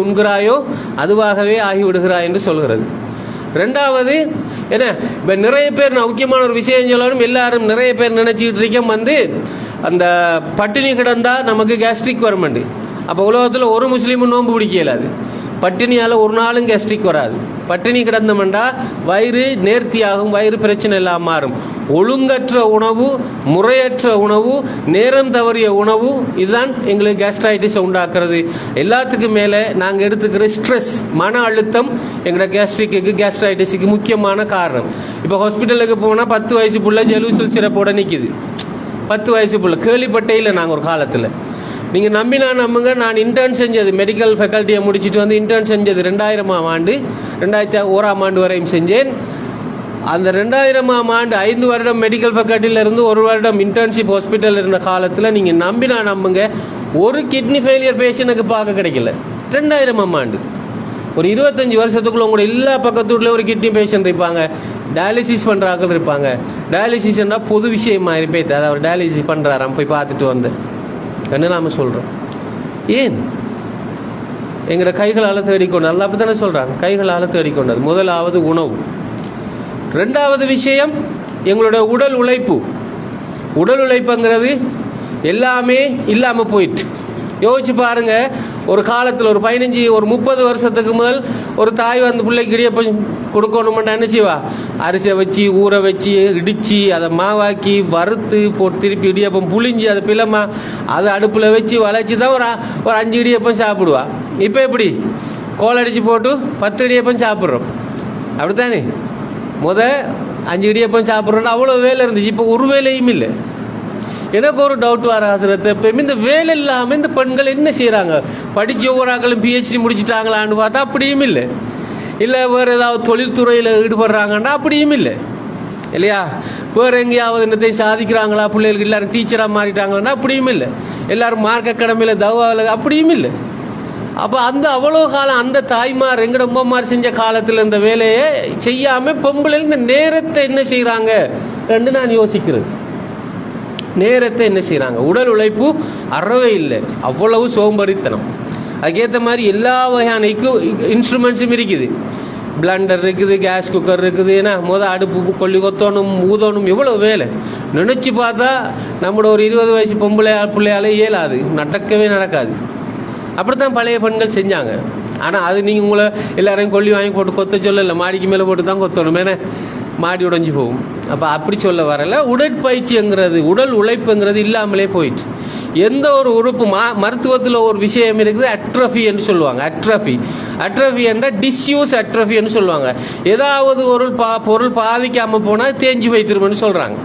உண்கிறாயோ அதுவாகவே ஆகிவிடுகிறாய் என்று சொல்கிறது. ரெண்டாவது என்ன இப்போ நிறைய பேர் நான் முக்கியமான ஒரு விஷயம் சொல்லணும் எல்லாரும் நிறைய பேர் நினைச்சிட்டு இருக்கேன் வந்து அந்த பட்டினி கிடந்தால் நமக்கு கேஸ்ட்ரிக் வருமண்டு. அப்போ உலகத்தில் ஒரு முஸ்லீமும் நோன்பு பிடிக்க இயலாது பட்டினியால் ஒரு நாளும் கேஸ்ட்ரிக் வராது. பட்டினி கிடந்தோம்டா வயிறு நேர்த்தியாகும் வயிறு பிரச்சனை இல்லாமல் மாறும். ஒழுங்கற்ற உணவு முறையற்ற உணவு நேரம் தவறிய உணவு இதுதான் எங்களுக்கு கேஸ்ட்ரைட்டிஸை உண்டாக்குறது. எல்லாத்துக்கும் மேலே நாங்கள் எடுத்துக்கிற ஸ்ட்ரெஸ் மன அழுத்தம் எங்களோட கேஸ்ட்ரிக்கு கேஸ்ட்ரைட்டிஸுக்கு முக்கியமான காரணம். இப்போ ஹாஸ்பிட்டலுக்கு போனால் பத்து வயசு புள்ள ஜெலூசல் சிறப்போட நிற்கிது பத்து வயசு பிள்ளை கேள்விப்பட்டே இல்லை நாங்கள் ஒரு காலத்தில். நீங்கள் நம்பினா நம்புங்க. நான் இன்டர்ன் செஞ்சது மெடிக்கல் ஃபேக்கல்ட்டியை முடிச்சுட்டு வந்து இன்டர்ன் செஞ்சது ரெண்டாயிரமாம் ஆண்டு ரெண்டாயிரத்தி ஓராம் ஆண்டு வரையும் செஞ்சேன். அந்த ரெண்டாயிரமாம் ஆண்டு ஐந்து வருடம் மெடிக்கல் ஃபேக்கல்ட்டியிலிருந்து ஒரு வருடம் இன்டர்ன்ஷிப் ஹாஸ்பிட்டல் இருந்த காலத்தில் நீங்கள் நம்பினா நம்புங்க. ஒரு கிட்னி ஃபெயிலியர் பேஷண்ட்டுக்கு பார்க்க கிடைக்கல. ரெண்டாயிரமாம் ஆண்டு. ஒரு இருபத்தஞ்சி வருஷத்துக்குள்ள உங்களோட எல்லா பக்கத்துல ஒரு கிட்னி பேஷண்ட் இருப்பாங்க. டயாலிசிஸ் பண்ணுற ஆக்கள் இருப்பாங்க. டயாலிசிஸ்னால் பொது விஷயமா இருப்பே அதை அவர் டயாலிசிஸ் பண்ணுறாராம் போய் பார்த்துட்டு வந்தேன் என்ன நாம் சொல்கிறோம் ஏன் எங்களோட கைகளால் தேடிக்கொண்டு அல்ல அப்படி தானே சொல்கிறான் கைகளால் தேடிக்கொண்டது முதலாவது உணவு. ரெண்டாவது விஷயம் எங்களுடைய உடல் உழைப்பு. உடல் உழைப்புங்கிறது எல்லாமே இல்லாமல் போயிட்டு. யோசிச்சு பாருங்கள் ஒரு காலத்தில் ஒரு பதினஞ்சு ஒரு முப்பது வருஷத்துக்கு முதல் ஒரு தாய் வந்து பிள்ளைக்கு இடியப்பம் கொடுக்கணுமெண்டா என்ன செய்வா? அரிசியை வச்சு ஊற வச்சு இடித்து அதை மாவாக்கி வறுத்து போட்டு திருப்பி இடியப்பம் புளிஞ்சு அதை பிளமா அதை அடுப்பில் வச்சு வளைச்சி தான் ஒரு ஒரு அஞ்சு இடியப்பம் சாப்பிடுவா. இப்போ எப்படி? கோல் அடித்து போட்டு பத்து இடியப்பம் சாப்பிட்றோம். அப்படித்தானே? முத அஞ்சு இடியப்பம் சாப்பிட்றோன்னா அவ்வளோ வேலை இருந்துச்சு. இப்போ ஒரு வேலையும் இல்லை. எனக்கு ஒரு டவுட் வர ஆசிரியத்தை இப்போ இந்த வேலை இல்லாமல் இந்த பெண்கள் என்ன செய்கிறாங்க படித்து ஒவ்வொரு ஆக்களும் பிஹெச்டி முடிச்சிட்டாங்களான்னு பார்த்தா அப்படியும் இல்லை. இல்லை வேறு ஏதாவது தொழில்துறையில் ஈடுபடுறாங்கன்னா அப்படியும் இல்லை. இல்லையா? வேறு எங்கேயாவது என்னத்தையும் சாதிக்கிறாங்களா? பிள்ளைகளுக்கு எல்லாரும் டீச்சராக மாறிட்டாங்கன்னா அப்படியும் இல்லை. எல்லாரும் மார்க்க கடமையில் தவாவில் அப்படியும் இல்லை. அப்போ அந்த அவ்வளோ காலம் அந்த தாய்மார் எங்கட உமாமார் செஞ்ச காலத்தில் இந்த வேலையை செய்யாமல் பொம்பளை இந்த நேரத்தை என்ன செய்கிறாங்க ரெண்டு நான் யோசிக்கிறது. நேரத்தை என்ன செய்கிறாங்க உடல் உழைப்பு அறவே இல்லை. அவ்வளவு சோம்பறித்தனம். அதுக்கேற்ற மாதிரி எல்லா வகையான இக்கு இன்ஸ்ட்ருமெண்ட்ஸும் இருக்குது. பிளண்டர் இருக்குது கேஸ் குக்கர் இருக்குது ஏன்னா மொதல் அடுப்பு கொல்லி கொத்தணும் ஊதணும் எவ்வளோ வேலை. நினச்சி பார்த்தா நம்மளோட ஒரு இருபது வயசு பொம்பளை பிள்ளையால இயலாது. நடக்கவே நடக்காது. அப்படித்தான் பழைய பெண்கள் செஞ்சாங்க. ஆனால் அது நீங்கள் உங்களை எல்லாரையும் கொல்லி வாங்கி போட்டு கொத்த சொல்லலை. மாடிக்கு மேலே போட்டு தான் கொத்தணும். ஏன்னா மாடி உடைஞ்சு போகும். அப்போ அப்படி சொல்ல வரல. உடற்பயிற்சிங்கிறது உடல் உழைப்புங்கிறது இல்லாமலே போயிட்டு எந்த ஒரு உறுப்பு மா மருத்துவத்தில் ஒரு விஷயம் இருக்குது அட்ரஃபி என்று சொல்லுவாங்க. அட்ரஃபி. அட்ரஃபி என்றால் டிஸ்யூஸ் அட்ரஃபி என்று சொல்லுவாங்க. ஏதாவது ஒரு பா பொருள் பாதிக்காமல் போனால் தேஞ்சு வைத்திருமன்னு சொல்கிறாங்க